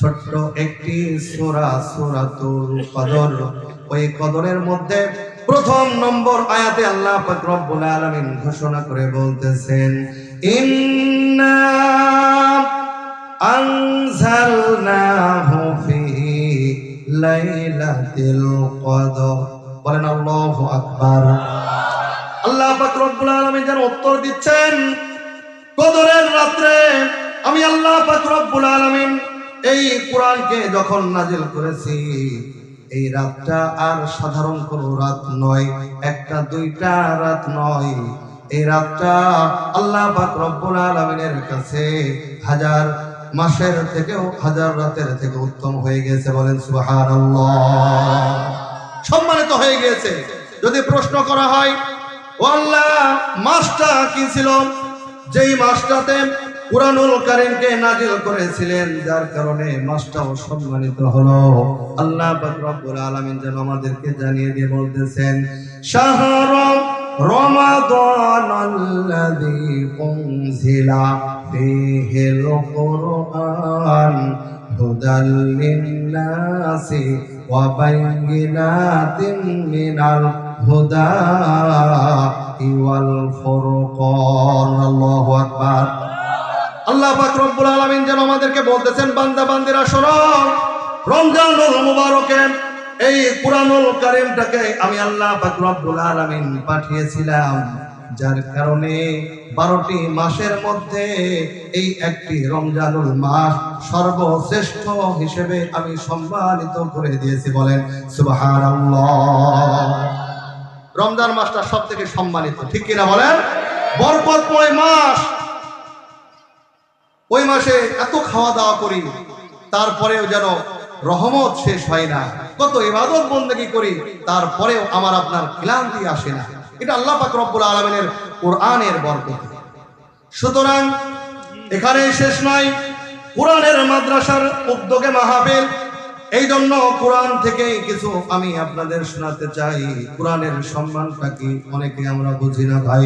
ছোট্ট একটি সোরা, সূরাতুল কদর। ওই কদরের মধ্যে প্রথম নম্বর আয়াতে আল্লাহ রব্বুল আলামিন ঘোষণা করে বলতেছেন, ইন্না আল্লাহু উত্তর দিচ্ছেন, কদরের রাত্রে আমি আল্লাহ পাক আলামিন এই কোরআনকে যখন নাজিল করেছি, এই রাতটা আর সাধারণ কোনো রাত নয়, একটা দুইটা রাত নয়। এই রাতটা আল্লাহ পাক রব্বুল আলামিনের কাছে হাজার মাসের থেকেও, হাজার রাতের থেকে উত্তম হয়ে গেছে বলেন সুবহানাল্লাহ। সম্মানিত হয়ে গিয়েছে। যদি প্রশ্ন করা হয়, ও আল্লাহ, মাসটা কি ছিল? যেই মাসটাতে কুরআনুল কারীমকে নাজিল করেছিলেন, যার কারণে মাসটাও সম্মানিত হলো। আল্লাহ পাক রব্বুল আলামিন যেন আমাদেরকে জানিয়ে দিয়ে বলতেছেন, শাহর রমাদান আল্লাযী উনজিলা ফীহিল কুরআন হুদাল লিন-নাসি ওয়া বাইয়িনাতিন মিনাল হুদা ওয়াল ফুরকান। আল্লাহু আকবার। আল্লাহ পাক আলামিন যেন আমাদেরকে বলতেছেন, বান্দা, বান্দিরা রমজানুল মুবারকে, এই কুরআনুল কারীমটাকে আমি আল্লাহ পাক আলামিন পাঠিয়েছিলাম, যার কারণে বারোটি মাসের মধ্যে এই একটি রমজানুল মাস সর্বশ্রেষ্ঠ হিসেবে আমি সম্মানিত করে দিয়েছি বলেন, সুবহানাল্লাহ। রমজান মাসটা সব থেকে সম্মানিত, ঠিক কিনা বলেন? বরকতময় মাস। ওই মাসে এত খাওয়া দাওয়া করি, তারপরেও যেন রহমত শেষ হয় না। কত ইবাদত বন্দেগী করি, তারপরেও আমার আপনার ক্লান্তি আসে না। এটা আল্লাহ পাক রব্বুল আলমিনের কোরআনের বরকত। সুতরাং এখানে শেষ নয় কোরআনের মাদ্রাসার উদ্যোগে মাহাবিল এই জন্য কোরআন থেকে কিছু আমি আপনাদের শোনাতে চাই। কোরআনের সম্মানটা কি, অনেকে আমরা বুঝি না ভাই।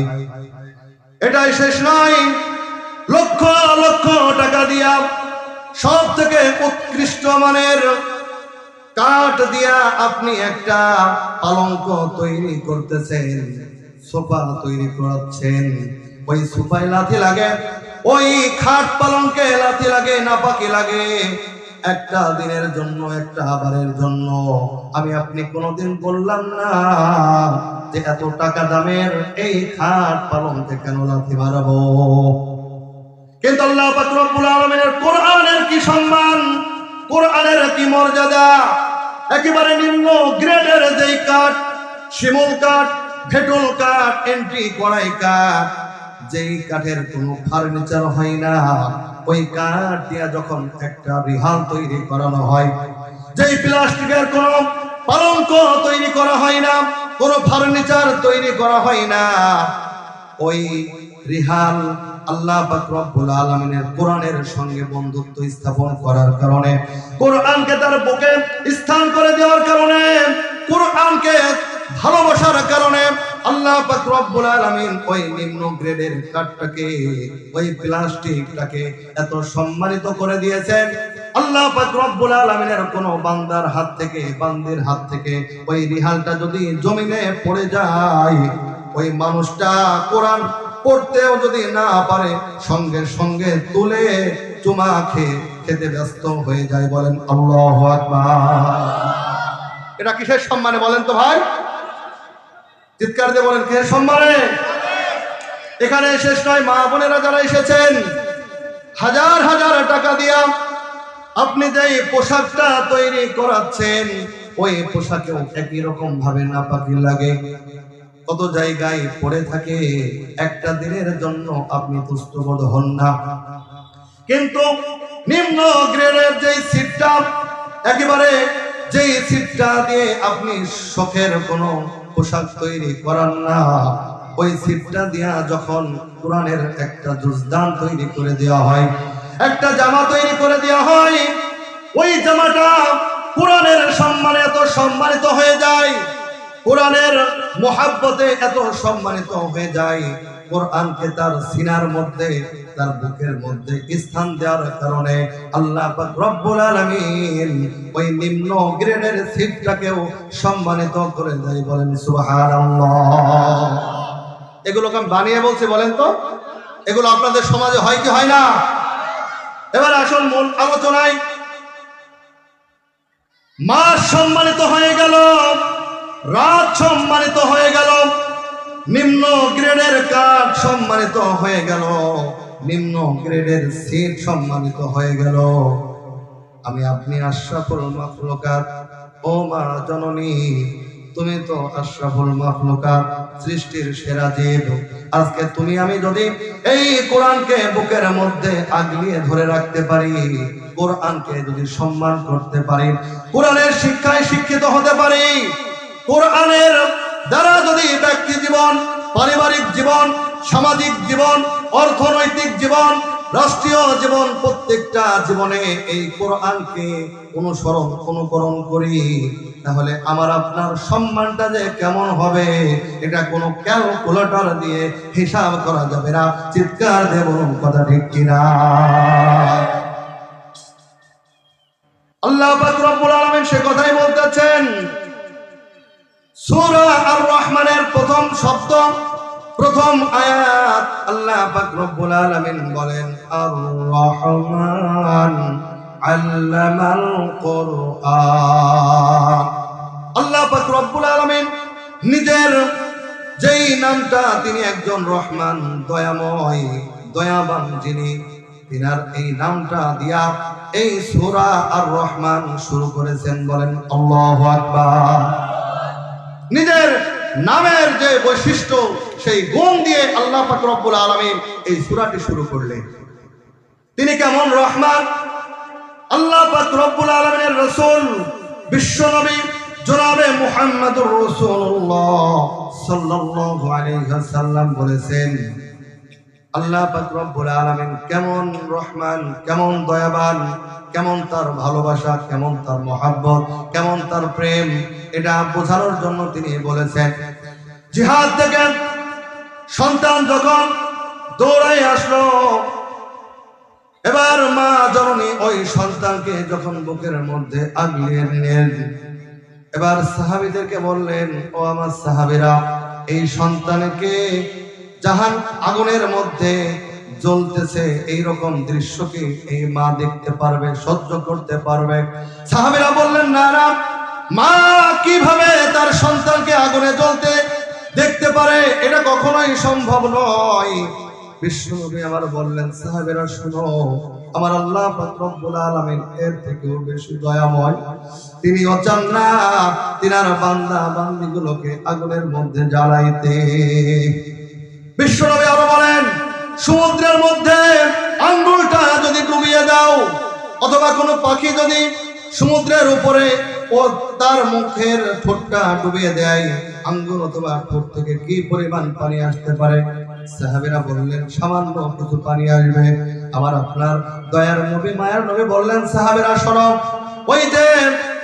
এটাই শেষ নয় লক্ষ লক্ষ টাকা দিয়া সব থেকে উৎকৃষ্ট মানের কাঠ দিয়া আপনি একটা পালঙ্ক তৈরি করতেছেন, সোফা তৈরি করাচ্ছেন। ওই সোফায় লাথি লাগে, ওই খাট পালঙ্কে লাথি লাগে না নাপাকি লাগে। একটা দিনের জন্য, একটা আবারের জন্য। আমি আপনি কোনোদিন বললাম না যে এত টাকা দামের এই খাট পালঙ্কে কেন লাথি মারাবো? কিন্তু আল্লাহ পাক রব্বুল আলামিনের কোরআনের কি সম্মান? কোরআনের কি মর্যাদা? একেবারে নিম্ন গ্রেডের যেই কাঠ, শিমুল কাঠ ভেটুল কাঠ, এন্ট্রি কড়াই কাঠ, যেই কাঠের কোনো ফার্নিচার হয় না, ওই কাঠ দিয়া যখন একটা রিহাল তৈরি করানো হয়, যেই প্লাস্টিকের কোনো পালঙ্ক তৈরি করা হয় না, কোনো ফার্নিচার তৈরি করা হয় না, ওই রিহাল আল্লাহ রব্বুল আলামিনের কোরআনের সঙ্গে বন্ধুত্ব স্থাপন করার কারণে, কোরআনকে তার বুকে স্থান করে দেওয়ার কারণে, কোরআনকে ভালোবাসার কারণে আল্লাহ রব্বুল আলামিন ওই নিম্ন গ্রেডের কাঠটাকে, ওই প্লাস্টিকটাকে এত সম্মানিত করে দিয়েছেন। আল্লাহ রব্বুল আলামিনের কোন বান্দার হাত থেকে, বান্দির হাত থেকে ওই রিহালটা যদি জমিনে পড়ে যায়, ওই মানুষটা কোরআন পড়তেও যদি না পারে, সঙ্গে সঙ্গে তুলে চুমা খেয়ে খেতে ব্যস্ত হয়ে যায় বলেন আল্লাহ এটা কিসের সম্মানে বলেন তো ভাই? চিৎকার দিয়ে বলেন, কিসের সম্মানে? এখানে শেষ নয়, মা বোনেরা যারা এসেছেন, হাজার হাজার টাকা দিয়া আপনি যে পোশাকটা তৈরি করাচ্ছেন, ওই পোশাকেও একই রকম ভাবে না পাখি লাগে। কত জায়গায় পড়ে থাকে, একটা দিনের জন্য আপনি পুষ্টবোধ হন না। কিন্তু নিম্ন গ্রেডের যে সিটটা, একেবারে যেই সিটটা দিয়ে আপনি শখের কোনো পোশাক তৈরি করান না, ওই সিটটা দিয়া যখন কোরআনের একটা জুজদান তৈরি করে দেওয়া হয়, একটা জামা তৈরি করে দেওয়া হয়, ওই জামাটা কোরআনের সম্মানে এত সম্মানিত হয়ে যায়। কোরআনের মহাব্বতে এত সম্মানিত হয়ে যায়, কোরআনকে তার সিনার মধ্যে, তার বুকের মধ্যে স্থান দেওয়ার কারণে আল্লাহ রব্বুল আলামিন ওই নিম্ন গ্রেডের সিটটাকেও সম্মানিত করে দেয় বলেন, সুবহানাল্লাহ। এগুলোকে আমি বানিয়ে বলছি বলেন তো? এগুলো আপনাদের সমাজে হয় কি হয় না? এবার আসল মূল আলোচনায়। মা সম্মানিত হয়ে গেল। রাত সম্মানিত হয়ে গেল। নিম্ন গ্রেডের কাঠ সম্মানিত হয়ে গেল। নিম্ন গ্রেডের সিট সম্মানিত হয়ে গেল। আমি আপনি আশরাফুল মাখলুকাত। ও মা জননী, তুমি তো আশরাফুল মাখলুকাত, সৃষ্টির সেরা জীব। আজকে তুমি আমি যদি এই কোরআনকে বুকের মধ্যে আগলিয়ে ধরে রাখতে পারি, কোরআনকে যদি সম্মান করতে পারি, কোরআনের শিক্ষায় শিক্ষিত হতে পারি কোরআনের দ্বারা যদি ব্যক্তি জীবন, পারিবারিক জীবন, সামাজিক জীবন, অর্থনৈতিক জীবন, রাষ্ট্রীয় জীবন, প্রত্যেকটা জীবনে এই কোরআনকে অনুসরণ, অনুকরণ করি, তাহলে আমার আপনার সম্মানটা যে কেমন হবে, এটা কোনো ক্যালকুলেটর দিয়ে হিসাব করা যাবে না। চিৎকার দেব কথা ঠিক কিনা? আল্লাহ রব্বুল আলামিন সে কথাই বলতেছেন সূরা আর রহমানের প্রথম শব্দ, প্রথম আয়াত আল্লাহ পাক রব্বুল আলামিন বলেন আর রহমান আল্লামাল কোরআন। আল্লাহ পাক রব্বুল আলামিন নিজের যেই নামটা তিনি একজন রহমান, দয়াময়, দয়াবান যিনি, তিনার এই নামটা দিয়া এই সূরা আর রহমান শুরু করেছেন বলেন, আল্লাহু আকবার। নিজের নামের যে বৈশিষ্ট্য, সেই গুণ দিয়ে আল্লাহ ফাকরবুল আলমী এই সুরাটি শুরু করলেন। তিনি কেমন? রহমান। আল্লাহ ফাকরবুল আলমিনের রসুল বিশ্বনবী জনাবে মুহাম্মদুর রসুল্লাহ সাল্লাল্লাহু আলাইহি বলেছেন আল্লাহ রব্বুল আলামিন কেমন রহমান, কেমন দয়াবান, কেমন তার ভালোবাসা, কেমন তার মহাব্বত, কেমন তার প্রেম, এটা বোঝানোর জন্য তিনি বলেছেন। জিহাদ থেকে সন্তান যখন দৌড়াই আসলো, এবার মা জননী ওই সন্তানকে যখন বুকের মধ্যে আগলিয়ে নিলেন, এবার সাহাবিদেরকে বললেন, ও আমার সাহাবিরা, এই সন্তানকে জাহান আগুনের মধ্যে জ্বলতেছে এই রকম দৃশ্য এই মা দেখতে পারবে, সহ্য করতে পারবে। সাহাবিরা বললেন, না মা কীভাবে তার সন্তানকে আগুনে জ্বলতে দেখতে পারে? এটা কখনোই সম্ভব নয়। বিশ্বনবী আমার বললেন, সাহাবেরা, শুনো, আমার আল্লাহ রব্বুল আলামিন এর থেকেও বেশি দয়াময়। তিনি অচান না তিনার বান্দা বান্দিগুলোকে আগুনের মধ্যে জ্বালাইতে বিশ্বনবী আরও বলেন, সমুদ্রের মধ্যে আঙ্গুলটা যদি ডুবিয়ে দাও, অথবা কোনো পাখি যদি সমুদ্রের উপরে ও তার মুখের ঠোঁটটা ডুবিয়ে দেয়, আঙ্গুল অথবা ঠোঁট থেকে কি পরিমাণ পানি আসতে পারে? সাহাবেরা বললেন, সামান্য কিছু পানি আসবে। আমার আপনার দয়ার নবী, মায়ের নবী বললেন, সাহাবেরা সরব ওই যে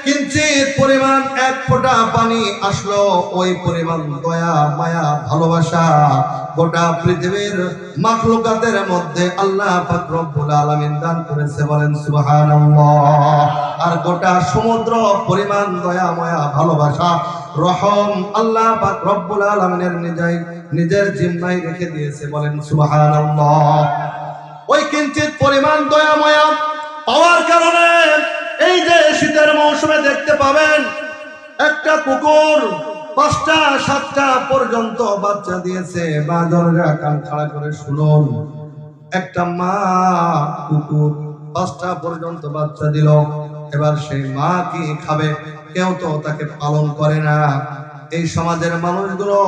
কিঞ্চিত পরিমাণ এক ফোঁটা পানি আসলো, ওই পরিমাণ দয়া, মায়া, ভালোবাসা গোটা পৃথিবীর মাখলুকাতের মধ্যে আল্লাহ পাক রব্বুল আলামিন দান করেছে, বলেন সুবহানাল্লাহ। আর গোটা সমুদ্র পরিমাণ দয়া, মায়া, ভালোবাসা, রহম আল্লাহ পাক রব্বুল আলামিনের নিজেই, নিজের জিম্মায় রেখে দিয়েছে, বলেন সুবহানাল্লাহ। ওই কিঞ্চিত পরিমাণ দয়া, মায়া পাওয়ার কারণে এই যে শীতের মৌসুমে দেখতে পাবেন, একটা কুকুর পাঁচটা, সাতটা পর্যন্ত বাচ্চা দিয়েছে। জনরা কান খাড়া করে শুনুন। একটা মা কুকুর পাঁচটা পর্যন্ত বাচ্চা দিল। এবার সেই মা কি খাবে? কেউ তো তাকে পালন করে না। এই সমাজের মানুষগুলো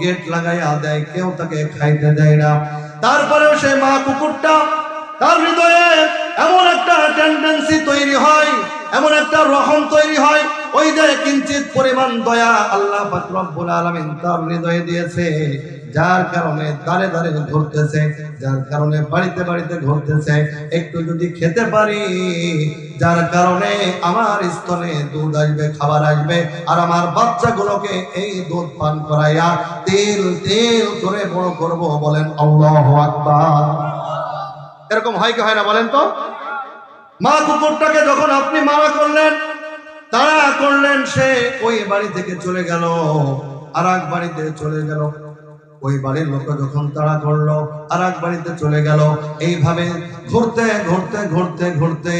গেট লাগাইয়া দেয়, কেউ তাকে খাইতে দেয় না। তারপরেও সেই মা কুকুরটা তার হৃদয়ে এমন একটা টেন্ডেন্সি তৈরি হয়, এমন একটা রহম তৈরি হয়, ওই যে কিঞ্চিত পরিমাণ দয়া আল্লাহ রব্বুল আলামিন তার হৃদয়ে দিয়েছে, যার কারণে দাঁড়ে দাঁড়ে ঘুরতেছে যার কারণে বাড়িতে বাড়িতে ঘুরতেছে একটু যদি খেতে পারি, যার কারণে আমার স্তনে দুধ আসবে, খাবার আসবে, আর আমার বাচ্চাগুলোকে এই দুধ পান করাইয়া তেল তেল করে বড় করব বলেন আল্লাহ আকবার। এরকম হয় কি হয় না বলেন তো? মা কুকুরটাকে যখন আপনি মারা করলেন তারা করলেন, সে ওই বাড়ি থেকে চলে গেল, আর এক বাড়িতে চলে গেল। ওই বাড়ির লোক যখন তাড়া করল আর এক বাড়িতে চলে গেল। এইভাবে ঘুরতে ঘুরতে ঘুরতে ঘুরতে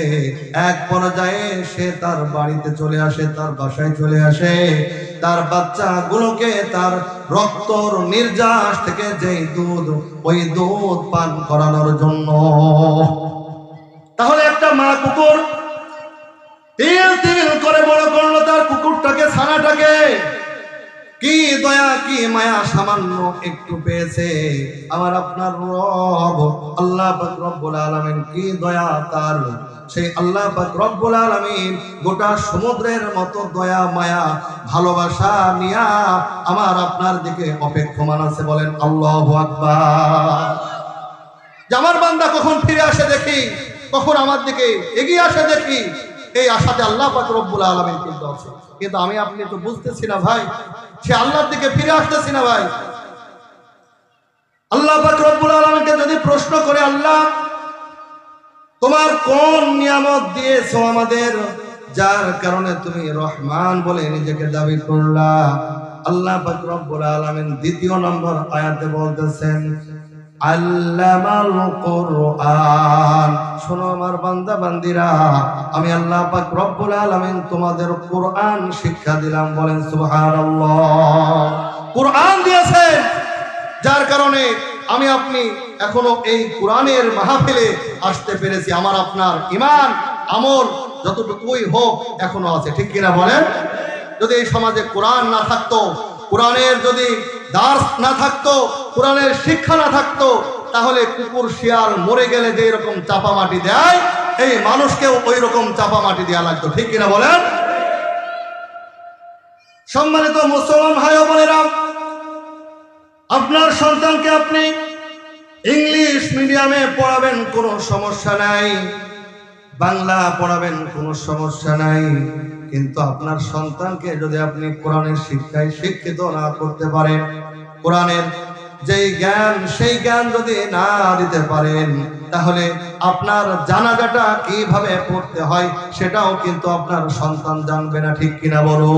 এক পর্যায়ে সে তার বাড়িতে চলে আসে, তার বাসায় চলে আসে। তার বাচ্চাগুলোকে তার রক্তর নির্যাস থেকে যেই দুধ, ওই দুধ পান করানোর জন্য। তাহলে একটা মা কুকুর তিল তিল করে বড় করল তার কুকুরটাকে, ছানাটাকে। কি দয়া, কি মায়া সামান্য একটু পেয়েছে? আমার আপনার রব, আল্লাহ রব্বুল আলামিন কি দয়া তার? সেই আল্লাহ রব্বুল আলামিন গোটা সমুদ্রের মতো দয়া, মায়া, ভালোবাসা নিয়া আমার আপনার দিকে অপেক্ষমান আছে বলেন আল্লাহ আমার বান্দা কখন ফিরে আসে দেখি, কখন আমার দিকে এগিয়ে আসে দেখি, এই আশাতে আল্লাহ রব্বুল আলামিন কিন্তু আছে। কিন্তু আমি আপনি তো বুঝতেছি না ভাই। সে আল্লাহর দিকে ফিরে আসতেছি না ভাই। আল্লাহ রব্বুল আলামিনকে যদি প্রশ্ন করে, আল্লাহ, তোমার কোন নিয়ামত দিয়েছ আমাদের? যার কারণে তুমি রহমান বলে নিজেকে দাবি করলা। আল্লাহ রব্বুল আলামিন দ্বিতীয় নম্বর আয়াতে বলতেছেন আল্লামাল কোরআন। শোনো আমার বান্দা আমি আল্লাহ পাক রব্বুল আলামিন তোমাদের কোরআন শিক্ষা দিলাম, বলেন সুবহানাল্লাহ। কোরআন দিয়েছেন যার কারণে আমি আপনি এখনও এই কোরআনের মাহফিলে আসতে পেরেছি। আমার আপনার ইমান আমল যতটুকুই হোক এখনও আছে, ঠিক কিনা বলেন? যদি এই সমাজে কোরআন না থাকতো, কোরআনের যদি দাস না থাকতো, কোরআনের শিক্ষা না থাকতো, তাহলে কুকুর, শিয়াল মরে গেলে যে এরকম চাপা মাটি দেয়, এই মানুষকেও ওই রকম চাপা মাটি দেওয়া লাগতো। ঠিক কিনা বলেন? সম্মানিত মুসলমান ভাই ও বোনেরা, আপনার সন্তানকে আপনি ইংলিশ মিডিয়ামে পড়াবেন কোনো সমস্যা নাই, বাংলা পড়াবেন কোনো সমস্যা নাই। কিন্তু আপনার সন্তানকে যদি আপনি কোরআনের শিক্ষায় শিক্ষিত না করতে পারেন, কোরআনের যেই জ্ঞান, সেই জ্ঞান যদি না দিতে পারেন, তাহলে আপনার জানাজাটা কীভাবে পড়তে হয় সেটাও কিন্তু আপনার সন্তান জানবে না, ঠিক কিনা বলো?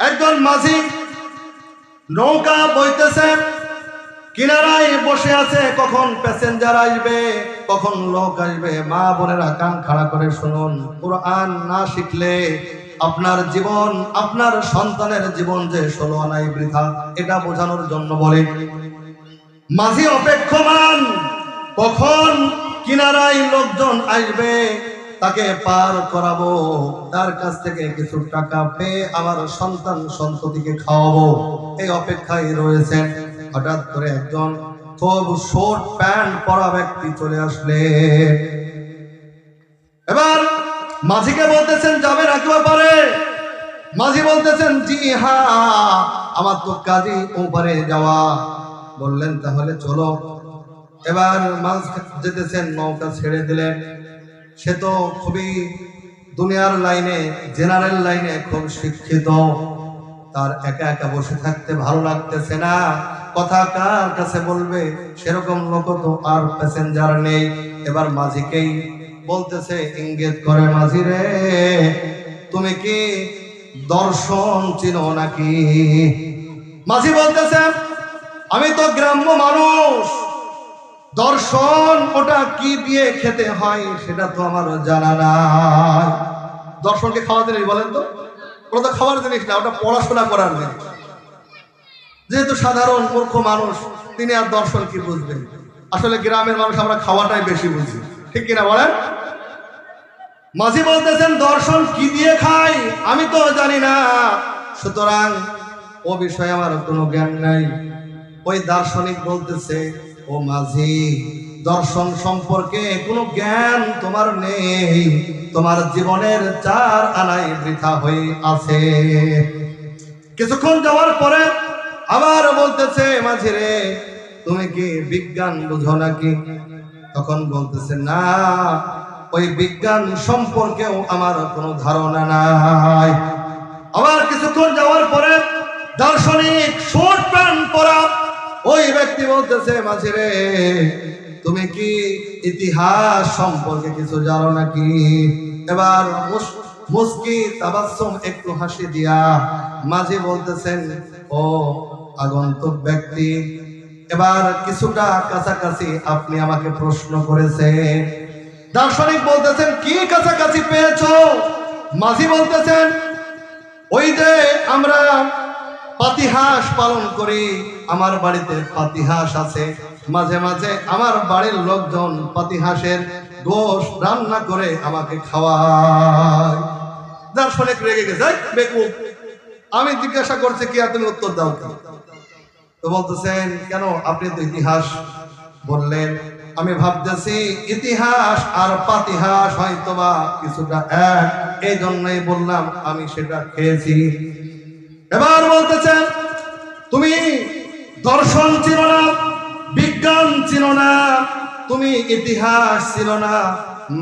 একজন মাঝি নৌকা বইতেছে কিনারায় বসে আছে, কখন প্যাসেঞ্জার আসবে, কখন লোক আসবে, মা বোনেরা কান খাড়া করে শুনুন। কোরআন না শিখলে আপনার জীবন, আপনার সন্তানের জীবন যে ষোলো আনাই বৃথা, এটা বোঝানোর জন্য বলে। মাঝি অপেক্ষমান, কখন কিনারায় লোকজন আসবে, তাকে পার করাবো, তার কাছ থেকে কিছু টাকা পেয়ে আমার সন্তান সন্ততিকে খাওয়াবো। এই অপেক্ষায় রয়েছেন। হঠাৎ করে একজন খুব শর্ট প্যান্ট পরা ব্যক্তি চলে আসলে। এবার মাঝিকে বলতেছেন যাবে নাকি ব্যাপারে? মাঝি বলতেছেন, জি হা আমার তো কাজই ওপারে যাওয়া। বললেন, তাহলে চলো। এবার মাছ যেতেছেন, নৌকা ছেড়ে দিলেন। সে তো খুবই দুনিয়ার লাইনে, জেনারেল লাইনে খুব শিক্ষিত। তার একা একা বসে থাকতে ভালো লাগতেছে না। কথা কার কাছে বলবে? সেরকম লোক তো আর প্যাসেঞ্জার নেই। এবার মাঝিকেই বলতেছে, ইঙ্গিত করে মাঝি রে, তুমি কি দর্শন চিনো নাকি? মাঝি বলতেছে, আমি তো গ্রাম্য মানুষ। দর্শন ওটা কি দিয়ে খেতে হয় সেটা তো আমার জানা নাই। দর্শনকে খাওয়া জিনিস বলেন তো? ওটা তো খাওয়ার জিনিস না, ওটা পড়াশোনা করার জিনিস। যেহেতু সাধারণ মূর্খ মানুষ, তিনি আর দর্শন কি বুঝবেন? আসলে গ্রামের মানুষ আমরা খাওয়াটাই বেশি বুঝি। ঠিক কিনা বলেন? মাঝি বলতেছেন, দর্শন কি দিয়ে খাই? আমি তো জানি না। সুতরাং ও বিষয়ে আমার কোনো জ্ঞান নাই। ওই দার্শনিক বলতেছে, ও মাঝি, দর্শন সম্পর্কে কোনো জ্ঞান তোমার নেই। তোমার জীবনের চার আনাই বৃথা হয়ে আছে। কিছুক্ষণ যাওয়ার পরে আবার বলতেছে মাঝে রে, তুমি কি বিজ্ঞান বুঝো নাকি? তখন বলতেছে, না, ওই বিজ্ঞান সম্পর্কেও আমার কোনো ধারণা নাই। আবার কিছুক্ষণ যাওয়ার পরে দার্শনিক শর্ট প্যান্ট পরা ওই ব্যক্তি বলতেছে, মাঝে রে, তুমি কি ইতিহাস সম্পর্কে কিছু জানো নাকি? এবার মুস- মুস্কি তাবাসসুম একটু হাসি দিয়া মাঝে বলতেছেন, ও আগন্তুক ব্যক্তি। এবার কিছুটা কাছাকাছি আপনি আমাকে প্রশ্ন করেছেন। দার্শনিক বলতেছেন, কি কাছাকাছি পেয়েছ? মাঝি বলতেছেন, ওই যে আমরা পাতিহাস পালন করি, আমার বাড়িতে পাতিহাস আছে। মাঝে মাঝে আমার বাড়ির লোকজন পাতিহাসের গোশ রান্না করে আমাকে খাওয়ায়। দার্শনিক রেগে গেছে বেকুব, আমি জিজ্ঞাসা করছি, কি তুমি উত্তর দাও তো বলতেছেন, কেন আপনি তো ইতিহাস বললেন? আমি ভাবতেছি, ইতিহাস আর পাতিহাস হয়তোবা কিছুটা এক। এই জন্যই বললাম, আমি সেটা খেয়েছি। এবার বলতেছেন, তুমি দর্শন ছিল না, বিজ্ঞান ছিল না, তুমি ইতিহাস ছিল না।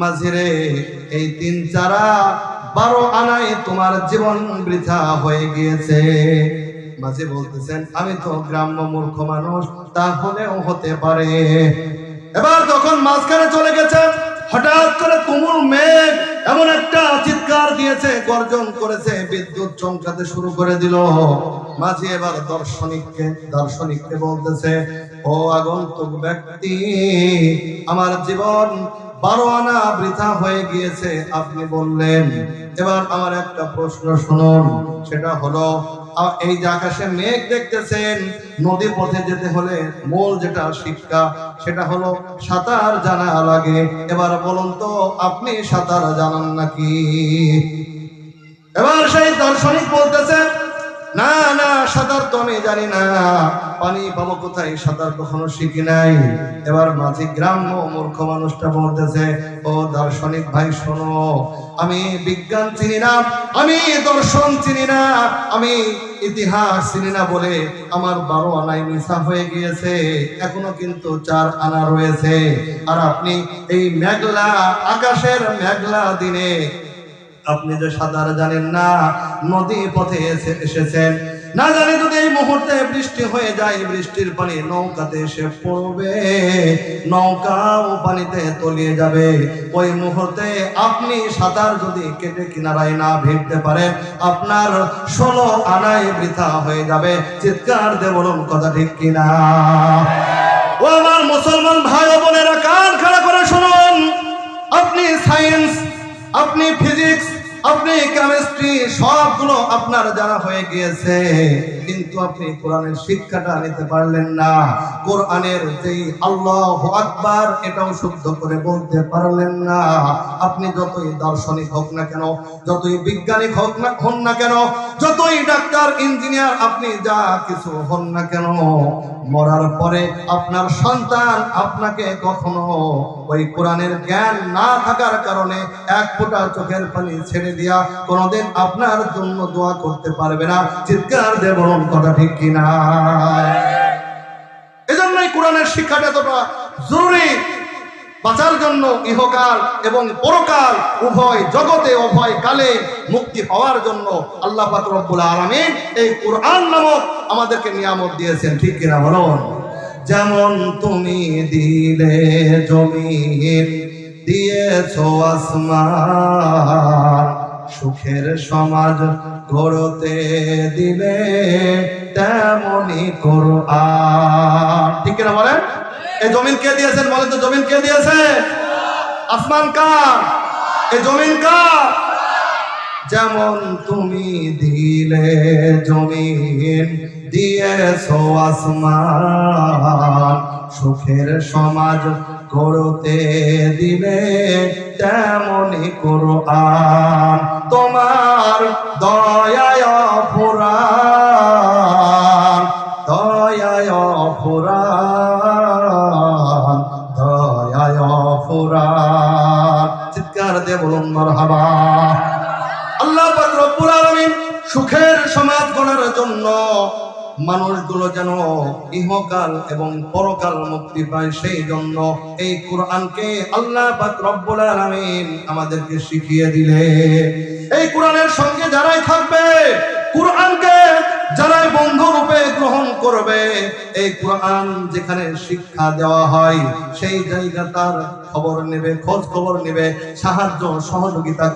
মাঝিরে, এই তিন চারা বারো আনায় তোমার জীবন বৃথা হয়ে গিয়েছে। মাঝে বলতেছেন, আমি তো গ্রাম্য মূর্খ মানুষ, তাহলেও হতে পারে। এবার যখন মাঝখানে চলে গেছে, হঠাৎ করে তুমুল মেঘ এমন একটা চিৎকার দিয়েছে, গর্জন করেছে, বিদ্যুৎ চমকাতে শুরু করে দিল। মাঝে এবার দর্শনিককে, দার্শনিককে বলতেছে, ও আগন্তুক ব্যক্তি, আমার জীবন বারো আনা বৃথা হয়ে গিয়েছে। আপনি বললেন, এবার আমার একটা প্রশ্ন শুনুন, সেটা হলো এই যে আকাশে মেঘ দেখতেছেন নদী পথে যেতে হলে মূল যেটা শিক্ষা, সেটা হলো সাঁতার জানা লাগে। এবার বলুন তো, আপনি সাঁতার জানান নাকি? এবার সেই দার্শনিক বলতেছে না না, সাঁতার তো আমি জানি না। পানি পাবো কোথায়? সাঁতার কখনো শিখি নাই। এবার মাঝি গ্রাম্য মূর্খ মানুষটা বলতেছে, ও দার্শনিক ভাই, শোনো, আমি বিজ্ঞান চিনি না, আমি দর্শন চিনি না, আমি ইতিহাস চিনি না বলে আমার বারো আনাই মিশা হয়ে গিয়েছে। এখনও কিন্তু চার আনা রয়েছে। আর আপনি এই মেঘলা আকাশের মেঘলা দিনে আপনি যে সাঁতার জানেন না, নদী পথে এসে- এসেছেন। না জানি যদি এই মুহূর্তে বৃষ্টি হয়ে যায়, বৃষ্টির পানি নৌকাতে এসে পড়বে, নৌকাও পানিতে তলিয়ে যাবে। ওই মুহূর্তে আপনি সাঁতার যদি কেটে কিনারায় না ভিড়তে পারেন, আপনার ষোলো আনায় বৃথা হয়ে যাবে। চিৎকার দে বলুন, কথা ঠিক কিনা? ও আমার মুসলমান ভাই বোনেরা, কান খাড়া করে শুনুন। আপনি সায়েন্স আপনি ফিজিক্স আপনি কেমিস্ট্রি সবগুলো আপনার জানা হয়ে গিয়েছে। কিন্তু আপনি কোরআনের শিক্ষাটা নিতে পারলেন না। কোরআনের যেই আল্লাহ আকবার, এটাও শুদ্ধ করে বলতে পারলেন না। আপনি যতই দার্শনিক হোক না কেন, যতই বিজ্ঞানিক হোক না, হন না কেন, যতই ডাক্তার, ইঞ্জিনিয়ার, আপনি যা কিছু হন না কেন, মরার পরে আপনার সন্তান আপনাকে কখনো ওই কোরআনের জ্ঞান না থাকার কারণে এক ফোঁটা চোখের পানি ছেড়ে দিয়া কোনোদিন আপনার জন্য দোয়া করতে পারবে না। চিৎকার দে বলুন, কথা ঠিক কিনা? এজন্যই কোরআনের শিক্ষাটা এতটা জরুরি, বাঁচার জন্য ইহকাল এবং পরকাল, উভয় জগতে, উভয় কালে মুক্তি হওয়ার জন্য আল্লাহ রব্বুল আলামিন এই কোরআন নামক আমাদেরকে নিয়ামত দিয়েছেন, ঠিক কিনা বলুন? যেমন তুমি দিলে জমিন, দিয়েছ আসমান সুখের সমাজ গড়তে দিলে তেমনি করো ঠিক না বলেন? এই জমিন কে দিয়েছেন বলেন তো, জমিন কে দিয়েছে? আসমান কার? এই জমিন কার? যেমন তুমি দিলে জমিন, দিয়েছ আসমান। সুখের সমাজ করতে দিলে তেমনি কোরআন। তোমার দয়ায় পুরাণ দয়ায় পুরাণ দয়ায় চিৎকার দিয়ে বলুন, মারহাবা। আল্লাহ পাক রব্বুল আলামিন সুখের সমাজ গড়ার জন্য মানুষগুলো যেন ইহকাল এবং পরকাল মুক্তি পায় সেই জন্য এই কোরআনকে আল্লাহ পাক রব্বুল আলামিন আমাদেরকে শিখিয়ে দিলে। এই কোরআনের সঙ্গে যারাই থাকবে, কোরআনকে যারাই বন্ধু রূপে গ্রহণ করবে, এই কোরআন যেখানে শিক্ষা দেওয়া হয়, সেই জায়গা তার খবর নেবে, খোঁজ খবর নেবে, সাহায্য, সহযোগিতা